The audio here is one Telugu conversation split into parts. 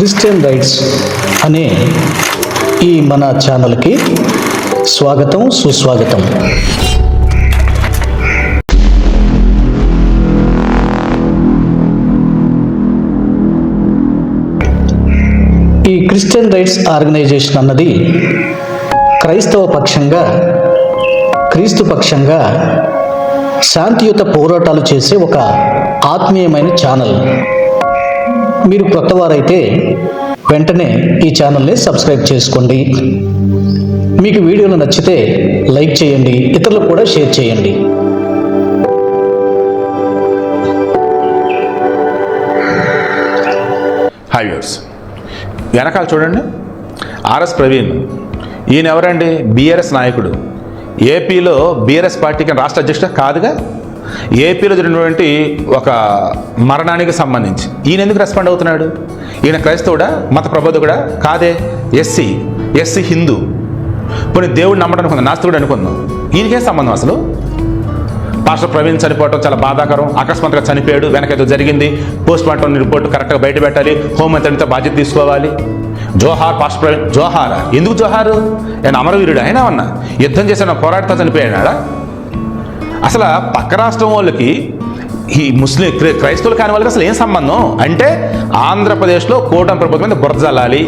క్రిస్టియన్ రైట్స్ అనే ఈ మన ఛానల్కి స్వాగతం సుస్వాగతం. ఈ క్రిస్టియన్ రైట్స్ ఆర్గనైజేషన్ అన్నది క్రైస్తవ పక్షంగా క్రీస్తు పక్షంగా శాంతియుత పోరాటాలు చేసే ఒక ఆత్మీయమైన ఛానల్. మీరు కొత్తవారైతే వెంటనే ఈ ఛానల్ని సబ్స్క్రైబ్ చేసుకోండి. మీకు వీడియోలు నచ్చితే లైక్ చేయండి ఇతరులకు కూడా షేర్ చేయండి. హాయ్ వ్యూర్స్ వెనకాల చూడండి. ఆర్ఎస్ ప్రవీణ్ ఈయన ఎవరండి బీఆర్ఎస్ నాయకుడు. ఏపీలో బీఆర్ఎస్ పార్టీకి రాష్ట్ర అధ్యక్షుడు కాదుగా? ఏపీలో జరిగినటువంటి ఒక మరణానికి సంబంధించి. ఈయన ఎందుకు రెస్పాండ్ అవుతున్నాడు? ఈయన క్రైస్తవుడా? మత ప్రబోధకుడా? కాదే. ఎస్సీ. ఎస్సీ హిందూ. పోనీ దేవుడు నమ్మడం అనుకుందాం నాస్తికుడు అనుకుందాం. ఈయనకేం సంబంధం అసలు? పాస్టర్ ప్రవీణ్ చనిపోవటం చాలా బాధాకరం. అకస్మాత్తుగా చనిపోయాడు. వెనకేదో జరిగింది. పోస్ట్ మార్టం రిపోర్ట్ కరెక్ట్గా బయట పెట్టాలి. హోంమంత్రితో బాధ్యత తీసుకోవాలి. జోహార్ పాస్టర్ ప్రవీణ్ జోహారా? ఎందుకు జోహారు? ఆయన అమరవీరుడు అయినా అన్న యుద్ధం చేసిన పోరాటంతో చనిపోయాడా? అసలు పక్క రాష్ట్రం వాళ్ళకి ఈ ముస్లిం క్రైస్తవులు కాని వాళ్ళకి అసలు ఏం సంబంధం? అంటే ఆంధ్రప్రదేశ్లో కూటమి ప్రభుత్వం మీద బురద జల్లాలి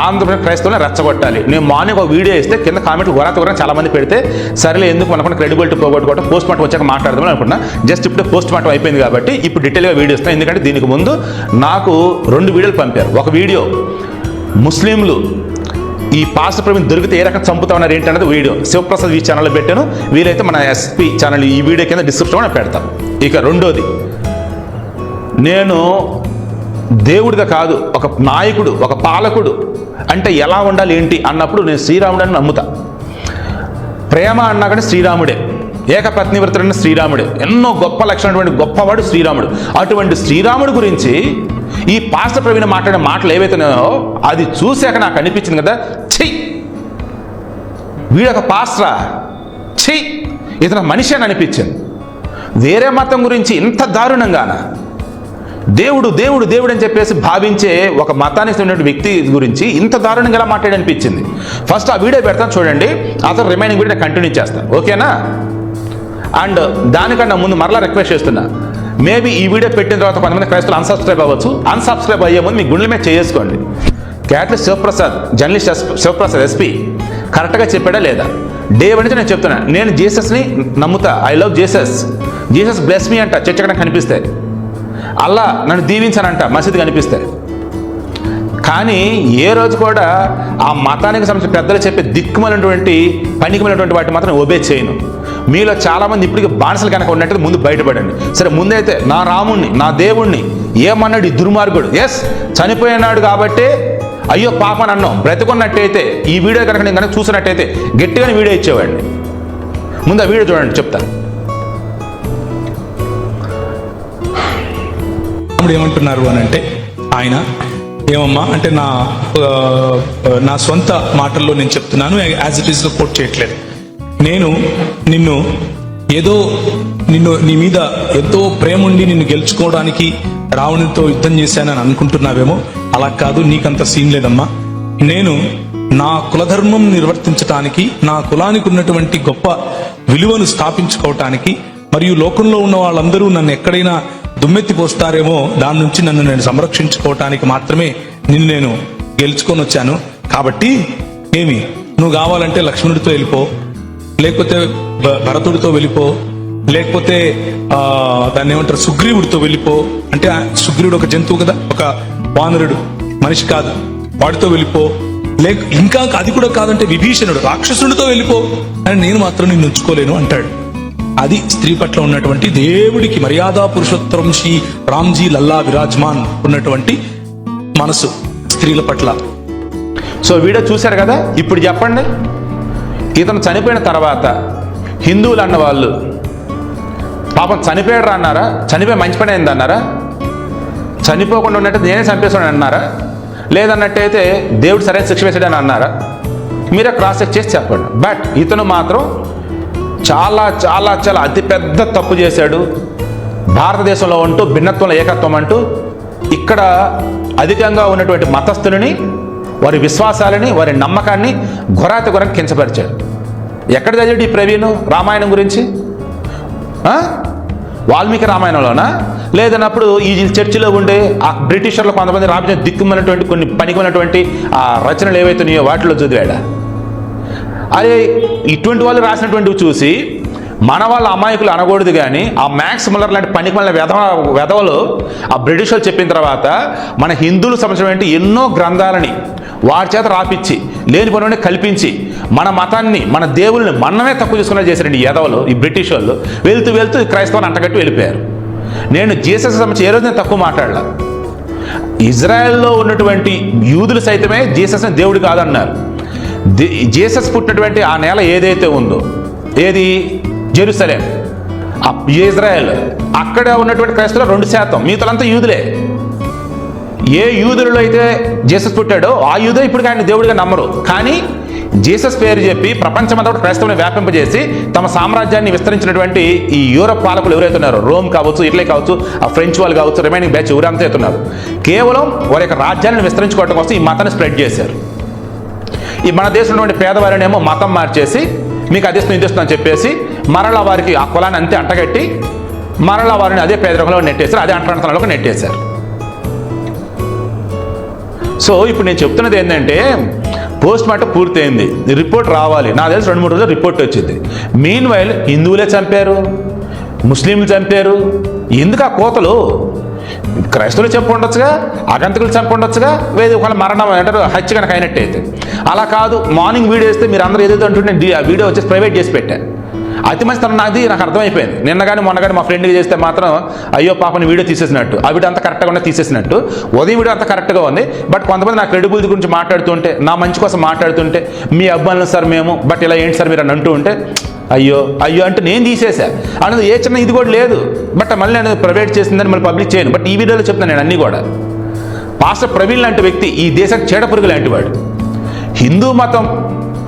ఆంధ్రప్రదేశ్ క్రైస్తవులను రెచ్చగొట్టాలి. నేను మార్నింగ్ ఒక వీడియో ఇస్తే కింద కామెంట్లు గొరాత గొర్రె చాలా మంది పెడితే సరేలే ఎందుకు మనకున్న క్రెడిబిలిటీ పోగొట్టుకోవడం పోస్ట్ మార్టం వచ్చాక మాట్లాడదామని అనుకున్నా. జస్ట్ ఇప్పుడు పోస్ట్ మార్టం అయిపోయింది కాబట్టి ఇప్పుడు డీటెయిల్గా వీడియో ఇస్తాను ఎందుకంటే దీనికి ముందు నాకు రెండు వీడియోలు పంపారు. ఒక వీడియో ముస్లింలు ఈ పాస్టర్ ప్రవీణ్ దొరికితే ఏ రకంగా చంపుతా ఉన్నారు వీడియో. శివప్రసాద్ ఈ ఛానల్లో పెట్టాను. వీలైతే మన ఎస్పీ ఛానల్ ఈ వీడియో కింద డిస్క్రిప్షన్ పెడతాను ఇక రెండోది. నేను దేవుడిగా కాదు ఒక నాయకుడు ఒక పాలకుడు. అంటే ఎలా ఉండాలి ఏంటి అన్నప్పుడు నేను శ్రీరాముడని నమ్ముతా. ప్రేమ అన్నా కానీ శ్రీరాముడే. ఏకపత్నివ్రతుడైన శ్రీరాముడే. ఎన్నో గొప్ప లక్షణమైనటువంటి గొప్పవాడు శ్రీరాముడు. అటువంటి శ్రీరాముడు గురించి ఈ పాస్టర్ ప్రవీణ మాట్లాడే మాటలు ఏవైతున్నాయో అది చూశాక నాకు అనిపించింది కదా ఛీ! వీడొక పాస్టరా? ఛీ! ఇతను మనిషి అని అనిపించింది. వేరే మతం గురించి ఇంత దారుణంగాన? దేవుడు దేవుడు దేవుడు అని చెప్పేసి భావించే ఒక మతానికి ఉన్న వ్యక్తి గురించి ఇంత దారుణంగా ఎలా మాట్లాడి అనిపించింది? ఫస్ట్ ఆ వీడియో పెడతాను చూడండి అతను రిమైనింగ్ వీడియో కంటిన్యూ చేస్తాను ఓకేనా? అండ్ దానికన్నా ముందు మరలా రిక్వెస్ట్ చేస్తున్నా. మేబీ ఈ వీడియో పెట్టిన తర్వాత కొంతమంది క్రైస్తవులు అన్సబ్స్క్రైబ్ అవ్వచ్చు. అన్సబ్స్క్రైబ్ అయ్యే ముందు మీ గుండెల మీద చేసుకోండి క్యాట్ల శివప్రసాద్ జర్నలిస్ట్ శివప్రసాద్ ఎస్పీ కరెక్ట్గా చెప్పాడా లేదా? డే వన్ నుంచి నేను చెప్తున్నా నేను జీసస్ని నమ్ముతా. I love Jesus Jesus bless మీ అంట. చర్చ కనిపిస్తాయి అల్లా నన్ను దీవించానంట. మసీదు కనిపిస్తాయి కానీ ఏ రోజు కూడా ఆ మతానికి సంబంధించిన పెద్దలు చెప్పే దిక్కుమైనటువంటి పనికిమైనటువంటి వాటిని మాత్రం ఒబే చేయను. మీలో చాలామంది ఇప్పటికీ బానిసలు కనుక ఉన్నట్టు ముందు బయటపడండి. సరే ముందైతే నా రాముణ్ణి నా దేవుణ్ణి ఏమన్నాడు ఈ దుర్మార్గుడు? ఎస్ చనిపోయినాడు కాబట్టి అయ్యో పాపని అన్నాం. బ్రతుకున్నట్టయితే ఈ వీడియో కనుక నేను కనుక చూసినట్టయితే గట్టిగానే వీడియో ఇచ్చేవాడిని. ముందు ఆ వీడియో చూడండి చెప్తాను ఏమంటున్నారు అని అంటే ఆయన ఏమమ్మా? అంటే నా నా సొంత మాటల్లో నేను చెప్తున్నాను యాజ్ ఇట్ ఈస్గా కోట్ చేయట్లేదు. నేను నిన్ను ఏదో నిన్ను నీ మీద ఎంతో ప్రేమ ఉండి నిన్ను గెలుచుకోవడానికి రావణితో యుద్ధం చేశానని అనుకుంటున్నావేమో అలా కాదు నీకంత సీన్ లేదమ్మా. నేను నా కులధర్మం నిర్వర్తించటానికి నా కులానికి ఉన్నటువంటి గొప్ప విలువను స్థాపించుకోవటానికి మరియు లోకంలో ఉన్న వాళ్ళందరూ నన్ను ఎక్కడైనా దుమ్మెత్తి పోస్తారేమో దాని నుంచి నన్ను నేను సంరక్షించుకోవటానికి మాత్రమే నిన్ను నేను గెలుచుకొని వచ్చాను. కాబట్టి ఏమి నువ్వు కావాలంటే లక్ష్మణుడితో వెళ్ళిపో లేకపోతే భ- భరతుడితో వెళ్ళిపో లేకపోతే ఆ, దాన్ని ఏమంటారు సుగ్రీవుడితో వెళ్ళిపో. అంటే ఆ సుగ్రీవుడు ఒక జంతువు కదా ఒక వానరుడు మనిషి కాదు. వాడితో వెళ్ళిపో. లేక ఇంకా అది కూడా కాదంటే విభీషణుడు రాక్షసుడితో వెళ్ళిపో. అని నేను మాత్రం నిన్ను ఉంచుకోలేను అంటాడు. అది స్త్రీ పట్ల ఉన్నటువంటి దేవుడికి మర్యాద పురుషోత్తరం శ్రీ రామ్జీ లల్లా విరాజ్మాన్ ఉన్నటువంటి మనసు స్త్రీల పట్ల. సో వీడియో చూశారు కదా? ఇప్పుడు చెప్పండి. ఇతను చనిపోయిన తర్వాత హిందువులు అన్న వాళ్ళు పాపం చనిపోయాడు అన్నారా? చనిపోయి మంచి పని అయింది అన్నారా? చనిపోకుండా ఉన్నట్టు నేనే చంపేసాను అన్నారా? లేదన్నట్టయితే దేవుడు సరైన శిక్ష వేసాడని అన్నారా? మీరే క్రాస్ చెక్ చేసి చెప్పండి. బట్ ఇతను మాత్రం చాలా చాలా చాలా అతిపెద్ద తప్పు చేశాడు. భారతదేశంలో ఉంటూ భిన్నత్వంలో ఏకత్వం అంటూ ఇక్కడ అధికంగా ఉన్నటువంటి మతస్థులని వారి విశ్వాసాలని వారి నమ్మకాన్ని ఘొరాతి ఘొరం కించపరిచాడు. ఎక్కడ చదివాడు ఈ ప్రవీణ్? రామాయణం గురించి? వాల్మీకి రామాయణంలోనా? లేదన్నప్పుడు ఈ చర్చిలో ఉండే ఆ బ్రిటిషర్లు కొంతమంది రాపించిన దిక్కుమైనటువంటి కొన్ని పనికిమన్నటువంటి ఆ రచనలు ఏవైతున్నాయో వాటిలో చదివాడా? అరే ఇటువంటి వాళ్ళు రాసినటువంటివి చూసి మన వాళ్ళ అమాయకులు అనకూడదు కానీ ఆ మ్యాక్స్ ముల్లర్ లాంటి పనికి మళ్ళీ వెధవ వెధవలు ఆ బ్రిటిష్ వాళ్ళు చెప్పిన తర్వాత మన హిందువులు సంబంధించిన ఎన్నో గ్రంథాలని వారి చేత రాపిచ్చి లేని పనులని కల్పించి మన మతాన్ని మన దేవుల్ని మనమే తక్కువ చేసుకునే చేశారండి ఈ ఎదవలు ఈ బ్రిటిష్ వాళ్ళు. వెళ్తూ వెళ్తూ క్రైస్తవాన్ని అంటగట్టి వెళ్ళిపోయారు. నేను జీసస్ సంబంధించి ఏ రోజు నేను తక్కువ మాట్లాడలా. ఇజ్రాయెల్లో ఉన్నటువంటి యూదులు సైతమే జీసస్ని దేవుడు కాదన్నారు. జీసస్ పుట్టినటువంటి ఆ నేల ఏదైతే ఉందో ఏది? జెరూసలేం. ఇజ్రాయెల్. అక్కడ ఉన్నటువంటి క్రైస్తవులు రెండు శాతం మిగతాలంతా యూదులే. ఏ యూదులలో అయితే జీసస్ పుట్టాడో ఆ యూదే ఇప్పుడు ఆయన దేవుడిగా నమ్మరు. కానీ జీసస్ పేరు చెప్పి ప్రపంచమంతా క్రైస్తవుని వ్యాపింపజేసి తమ సామ్రాజ్యాన్ని విస్తరించినటువంటి ఈ యూరప్ పాలకులు ఎవరైతే ఉన్నారో రోమ్ కావచ్చు ఇటలీ కావచ్చు ఆ ఫ్రెంచ్ వాళ్ళు కావచ్చు రిమైనింగ్ బ్యాచ్ ఎవరంతా అవుతున్నారు కేవలం వారి యొక్క రాజ్యాన్ని విస్తరించుకోవడం కోసం ఈ మతాన్ని స్ప్రెడ్ చేశారు. ఈ మన దేశంలో పేదవారినేమో మతం మార్చేసి మీకు అదే ఇదిస్తున్నాం అని చెప్పేసి మరలా వారికి ఆ కులాన్ని అంతే అంటగట్టి మరలా వారిని అదే పేదరికంలో నెట్టేశారు అదే అంటరానితనంలోకి నెట్టేశారు. సో ఇప్పుడు నేను చెప్తున్నది ఏంటంటే పోస్ట్ మార్టం పూర్తయింది రిపోర్ట్ రావాలి. నా తెలిసి రెండు మూడు రోజులు రిపోర్ట్ వచ్చింది. మీన్ వైల్ హిందువులే చంపారు ముస్లింలు చంపారు ఎందుకు ఆ కోతలు? క్రైస్తవులు చెప్పు ఉండొచ్చుగా అగంతకులు చెప్పు ఉండొచ్చుగా వేది ఒకవేళ మరణం అంటారు హత్య కనుక అయినట్టయితే. అలా కాదు మార్నింగ్ వీడియో వేస్తే మీరు అందరూ ఏదైతే అంటుంటే ఆ వీడియో వచ్చేసి ప్రైవేట్ చేసి పెట్టాను అతి మంచి తన నాది నాకు అర్థమైపోయింది. నిన్న కానీ మొన్న కానీ మా ఫ్రెండ్కి చేస్తే మాత్రం అయ్యో పాపని వీడియో తీసేసినట్టు. ఆ వీడియో అంత కరెక్ట్గా ఉన్న తీసేసినట్టు. ఉదయం వీడియో అంత కరెక్ట్గా ఉంది. బట్ కొంతమంది నా క్రెడిబిలిటీ గురించి మాట్లాడుతుంటే నా మంచి కోసం మాట్లాడుతుంటే మీ అబ్బాయిలను సార్ మేము బట్ ఇలా ఏంటి సార్ మీరు అని అంటూ ఉంటే అయ్యో అయ్యో అంటే నేను తీసేసా అన్నది ఏ చిన్న ఇది కూడా లేదు. బట్ మళ్ళీ నేను ప్రైవేట్ చేసిందని మళ్ళీ పబ్లిక్ చేయను. బట్ ఈ వీడియోలో చెప్తాను నేను అన్నీ కూడా. పాస్టర్ ప్రవీణ్ లాంటి వ్యక్తి ఈ దేశానికి చీడపురుగు లాంటి వాడు. హిందూ మతం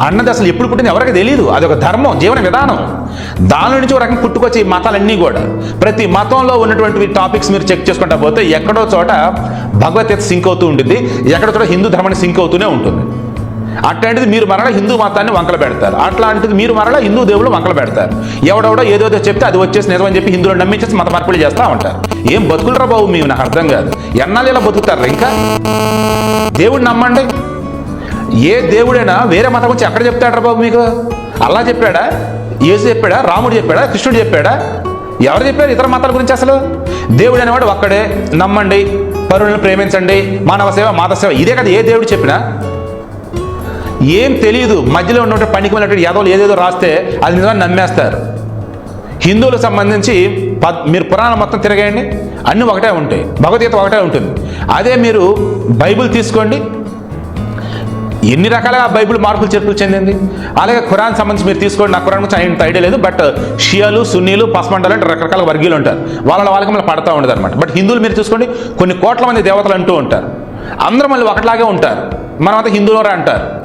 అన్నది అసలు ఎప్పుడు పుట్టింది ఎవరికి తెలియదు అది ఒక ధర్మం జీవన విధానం. దాని నుంచి ఒక రకంగా పుట్టుకొచ్చే ఈ మతాలన్నీ కూడా. ప్రతి మతంలో ఉన్నటువంటి టాపిక్స్ మీరు చెక్ చేసుకుంటా పోతే ఎక్కడో చోట భగవద్గీత సింక్ అవుతూ ఉంటుంది. ఎక్కడో చోట హిందూ ధర్మాన్ని సింక్ అవుతూనే ఉంటుంది. అట్లాంటిది మీరు మరలా హిందూ మతాన్ని వంకల పెడతారు. అట్లాంటిది మీరు మరలా హిందూ దేవుళ్ళు వంకల పెడతారు. ఎవడెవడో ఏదోదో చెప్తే అది వచ్చేసి నిజమని చెప్పి హిందువులు నమ్మించేసి మత మార్పులు చేస్తూ ఉంటారు. ఏం బతుకులరా బాబు మేము నాకు అర్థం కాదు. ఎన్నాళ్ళు ఇలా బతుకుతారు ఇంకా? దేవుడు నమ్మండి. ఏ దేవుడైనా వేరే మతం గురించి ఎక్కడ చెప్తాడ్రా బాబు మీకు? అల్లా చెప్పాడా? యేసు చెప్పాడా? రాముడు చెప్పాడా? కృష్ణుడు చెప్పాడా? ఎవరు చెప్పారు ఇతర మతాల గురించి అసలు? దేవుడు అనేవాడు ఒక్కడే. నమ్మండి. పరులను ప్రేమించండి. మానవ సేవ మాత సేవ. ఇదే కదా ఏ దేవుడు చెప్పినా? ఏం తెలియదు మధ్యలో ఉన్నటువంటి పనికి వెళ్ళినటువంటి యాదవులు ఏదేదో రాస్తే అది నిజంగా నమ్మేస్తారు. హిందువులకు సంబంధించి పద్ మీరు పురాణం మొత్తం తిరగేయండి. అన్నీ ఒకటే ఉంటాయి. భగవద్గీత ఒకటే ఉంటుంది. అదే మీరు బైబిల్ తీసుకోండి. ఎన్ని రకాలుగా బైబిల్ మార్పులు చేర్పులు చెందింది. అలాగే ఖురాన్ సంబంధించి మీరు తీసుకోండి. నా ఖురాన్ గురించి అంత ఐడియా లేదు. బట్ షియాలు సున్నీలు పసమండలు అంటే రకరకాల వర్గీయులు ఉంటారు. వాళ్ళ వాళ్ళకి మళ్ళీ పడతా ఉండదు అనమాట బట్ హిందువులు మీరు చూసుకోండి. కొన్ని కోట్ల మంది దేవతలు అంటూ ఉంటారు. అందరూ మళ్ళీ ఒకటిలాగే ఉంటారు. మనమంతా హిందువులరా అంటారు.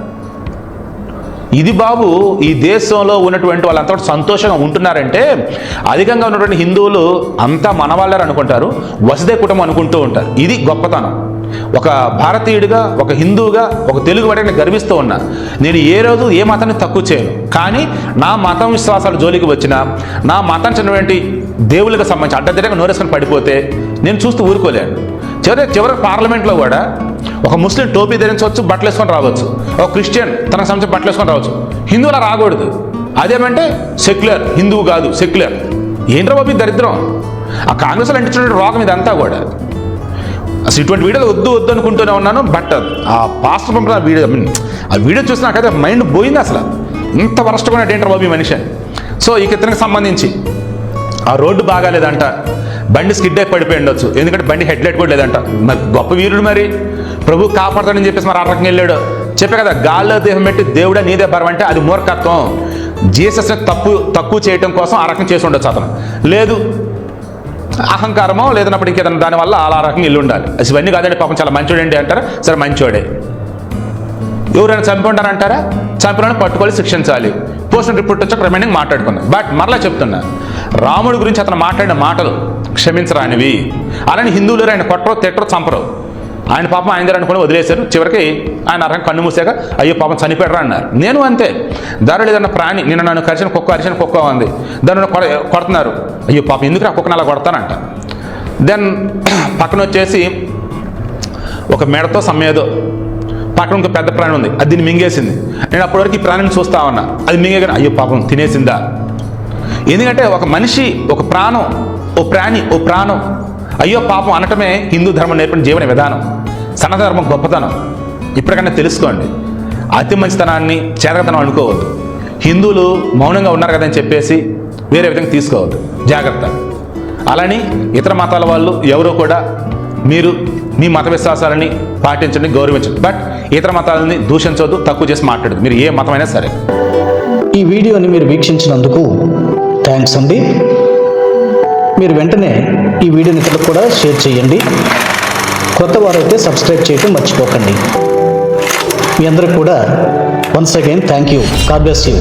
ఇది బాబు ఈ దేశంలో ఉన్నటువంటి వాళ్ళంతా కూడా సంతోషంగా ఉంటున్నారంటే అధికంగా ఉన్నటువంటి హిందువులు అంతా మన వాళ్ళారు అనుకుంటారు వసదే కుటుంబం అనుకుంటూ ఉంటారు. ఇది గొప్పతనం. ఒక భారతీయుడిగా ఒక హిందువుగా ఒక తెలుగు వాడిని గర్విస్తూ ఉన్నా నేను ఏ రోజు ఏ మతాన్ని తక్కువ చేయను. కానీ నా మతం విశ్వాసాలు జోలికి వచ్చినా నా మతం చెందినటువంటి దేవుళ్ళకి సంబంధించి అడ్డదిడ్డగా నోరేసుకొని పడిపోతే నేను చూస్తూ ఊరుకోలేను. చివరి చివరి పార్లమెంట్లో కూడా ఒక ముస్లిం టోపీ ధరించవచ్చు బట్టలు వేసుకొని రావచ్చు. ఒక క్రిస్టియన్ తనకు సంబంధించి బట్టలు వేసుకొని రావచ్చు. హిందువులా రాకూడదు. అదేమంటే సెక్యులర్ హిందువు కాదు సెక్యులర్. ఏంట్రా బాబు దరిద్రం? ఆ కాంగ్రెస్లో అంటించినటువంటి రోగం ఇదంతా కూడా. అసలు ఇటువంటి వీడియోలు వద్దు వద్దు అనుకుంటూనే ఉన్నాను బట్ ఆ పాస్టర్ పంపిన వీడియో ఆ వీడియో చూసి నాకైతే మైండ్ పోయింది అసలు. ఇంత వరస్ట్గా ఏంట్రా బాబు ఈ మనిషి. సో ఈ ఇతనికి సంబంధించి ఆ రోడ్డు బాగాలేదంట. బండి స్కిడ్ అయి పడిపోయి ఉండొచ్చు. ఎందుకంటే బండి హెడ్ లైట్ కూడా లేదంట. మరి గొప్ప వీరుడు మరి. ప్రభు కాపాడతాడని చెప్పేసి మరి ఆ రకంగా వెళ్ళాడు. చెప్పే కదా గాల్లో దేహం పెట్టి దేవుడే నీదే బరం అంటే అది మూర్ఖత్వం. జీసస్ని తప్పు తక్కువ చేయటం కోసం ఆ రకం చేసి ఉండొచ్చు అతను. లేదు అహంకారమో లేదన్నప్పుడు ఇంకేదైనా దానివల్ల అలా రకంగా ఇల్లు ఉండాలి. అసలు ఇవన్నీ కాదండి పాపం చాలా మంచోడండి అంటారా? సరే మంచోడే. ఎవరైనా చంపి ఉంటారంటారా? చంపిన పట్టుకొని శిక్షించాలి. పోస్ట్ రిపోర్ట్ వచ్చాక రిమైనింగ్ మాట్లాడుకున్నాను బట్ మరలా చెప్తున్నా రాముడి గురించి అతను మాట్లాడిన మాటలు క్షమించరానివి. అలానే హిందువులు ఆయన కొట్టరు తిట్టరో చంపరు. ఆయన పాపం ఆయన దగ్గర అనుకుని వదిలేశారు. చివరికి ఆయన అర్హం కన్ను మూసాక అయ్యో పాపం చనిపోయారు అన్నారు. నేను అంతే. దారిలో ఏదన్నా ప్రాణి నిన్న నన్ను కరిచిన కుక్క అరిచిన కుక్క ఉంది. దాన్ని కొడ కొడుతున్నారు. అయ్యో పాపం ఎందుకు ఆ కుక్కను అలా కొడతానంట? దెన్ పక్కన వచ్చేసి ఒక మెడతో సమ్మేదో. పక్కన ఇంకో పెద్ద ప్రాణి ఉంది. అది దీన్ని మింగేసింది. నేను అప్పటివరకు ఈ ప్రాణిని చూస్తా ఉన్నా. అది మింగేగానే అయ్యో పాపం తినేసిందా? ఎందుకంటే ఒక మనిషి ఒక ప్రాణం ఓ ప్రాణి ఓ ప్రాణం. అయ్యో పాపం అనటమే హిందూ ధర్మం నేర్పిన జీవన విధానం సనాతన ధర్మం గొప్పతనం. ఇప్పటికన్నా తెలుసుకోండి. అతి మంచితనాన్ని చేరగతనం అనుకోవద్దు. హిందువులు మౌనంగా ఉన్నారు కదని చెప్పేసి వేరే విధంగా తీసుకోవద్దు. జాగ్రత్త. అలాని ఇతర మతాల వాళ్ళు ఎవరో కూడా మీరు మీ మత విశ్వాసాలని పాటించండి గౌరవించండి. బట్ ఇతర మతాలని దూషించవద్దు తక్కువ చేసి మాట్లాడదు మీరు ఏ మతమైనా సరే. ఈ వీడియోని మీరు వీక్షించినందుకు థ్యాంక్స్ అండి మీరు వెంటనే ఈ వీడియోని ఇతరులకు కూడా షేర్ చేయండి. కొత్త వారైతే సబ్స్క్రైబ్ చేయటం మర్చిపోకండి. మీ అందరికి కూడా once again thank you God bless you